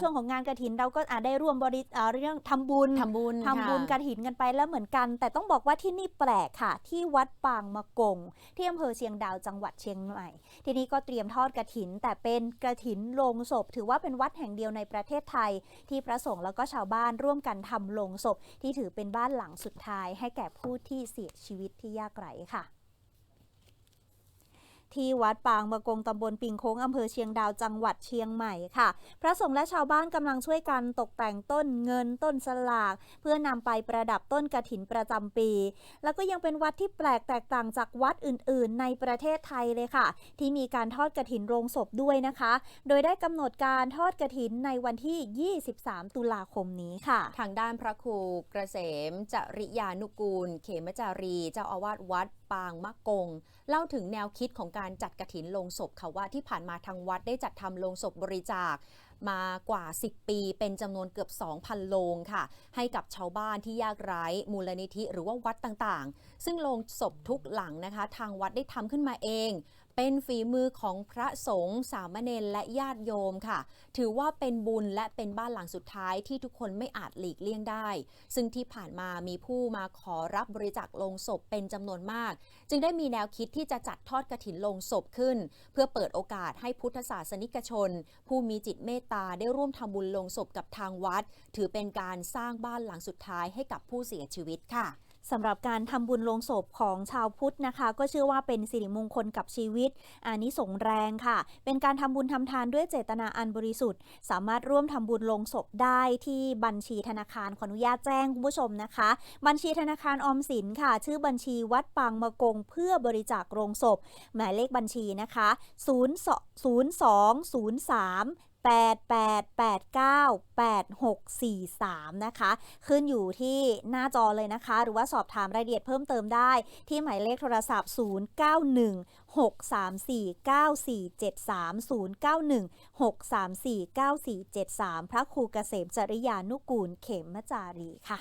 ช่วงของงานกระถินเราก็อาจได้ร่วมบริอ่าเรื่องทำบุญทำบุญทำบุญกค่ะระถินกันไปแล้วเหมือนกัน แต่ต้องบอกว่าที่นี่แปลกค่ะ ที่วัดปางมะกง ที่อำเภอเชียงดาวจังหวัดเชียงใหม่ ที่นี่ก็เตรียมทอดกระถิน แต่เป็นกระถินโลงศพ ถือว่าเป็นวัดแห่งเดียวในประเทศไทย ที่พระสงฆ์แล้วก็ชาวบ้านร่วมกันทำโลงศพ ที่ถือเป็นบ้านหลังสุดท้าย ให้แก่ผู้ที่เสียชีวิตที่ยากไร้ค่ะ ที่วัดปางมะกงตำบลปิงโค้งอำเภอเชียงดาวจังหวัดเชียงใหม่ค่ะ พระสงฆ์และชาวบ้านกำลังช่วยกันตกแต่งต้นเงินต้นสลาก เพื่อนำไปประดับต้นกระถินประจำปี แล้วก็ยังเป็นวัดที่แปลกแตกต่างจากวัดอื่น ๆ ในประเทศไทยเลยค่ะ ที่มีการทอดกระถินโรงศพด้วยนะคะ โดยได้กำหนดการทอดกระถินในวันที่ 23 ตุลาคมนี้ค่ะ ทางด้านพระครูกระเกษมจริยานุกูล เขมจารี เจ้าอาวาสวัดปางมะกง เล่าถึงแนวคิดของการการจัดกระถินลงศพค่ะว่าที่ผ่านมาทางวัดได้จัดทำโลงศพบริจาคมากว่า 10 ปี เป็นจำนวนเกือบ 2,000 โลงค่ะ ให้กับชาวบ้านที่ยากไร้มูลนิธิหรือว่าวัดต่างๆ ซึ่งโลงศพทุกหลังนะคะ ทางวัดได้ทำขึ้นมาเองเป็นฝีมือของพระสงฆ์สามเณรและญาติโยมค่ะ ถือว่าเป็นบุญและเป็นบ้านหลังสุดท้ายที่ทุกคนไม่อาจหลีกเลี่ยงได้ ซึ่งที่ผ่านมามีผู้มาขอรับบริจาคลงศพเป็นจำนวนมาก จึงได้มีแนวคิดที่จะจัดทอดกระถินลงศพขึ้น เพื่อเปิดโอกาสให้พุทธศาสนิกชน ผู้มีจิตเมตตาได้ร่วมทำบุญลงศพกับทางวัด ถือเป็นการสร้างบ้านหลังสุดท้ายให้กับผู้เสียชีวิตค่ะ สำหรับการทำบุญลงศพของชาวพุทธนะคะ ก็เชื่อว่าเป็นสิริมงคลกับชีวิตอานิสงส์แรงค่ะ เป็นการทำบุญทำทานด้วยเจตนาอันบริสุทธิ์ สามารถร่วมทำบุญลงศพได้ที่บัญชีธนาคารขออนุญาตแจ้งคุณผู้ชมนะคะ บัญชีธนาคารออมสินค่ะ ชื่อบัญชีวัดปางมะกงเพื่อบริจาคโรงศพ หมายเลขบัญชีนะคะ 0 2 0 3 88898643 นะคะ ขึ้นอยู่ที่หน้าจอเลยนะคะ หรือว่าสอบถามรายละเอียดเพิ่มเติมได้ ที่หมายเลขโทรศัพท์ 0916349473 0916349473 พระครูเกษมจริยานุกูลเขมมจารีค่ะ